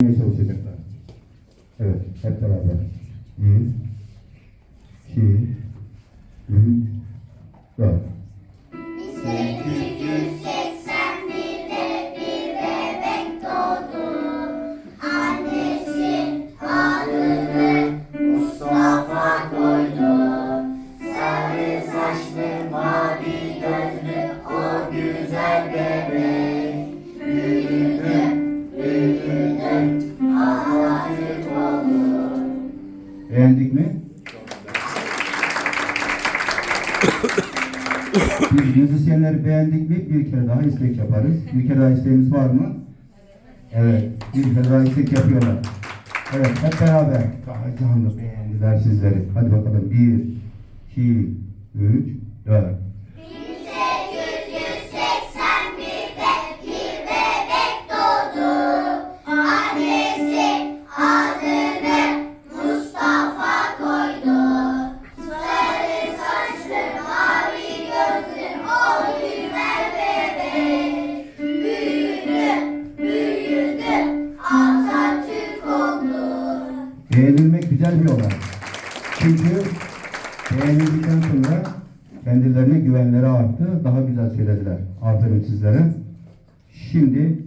çalışacaklar. Evet, hep beraber. Bir, iki, üç, dört. 1881'de bir bebek doğdu. Annesi adını Mustafa koydu. Sarı saçlı Beğendik mi? Biz müzisyenleri beğendik mi bir kere daha istek yaparız. Bir kere daha isteğimiz var mı? Evet. Bir kere daha istek yapıyorlar. Evet hep beraber. Daha canlı beğendiler sizleri. Hadi bakalım. Bir, iki, üç, dört. Beğenilmek güzel bir olay. Çünkü beğenildikten sonra kendilerine güvenleri arttı. Daha güzel söylediler. Aferin sizlere. Şimdi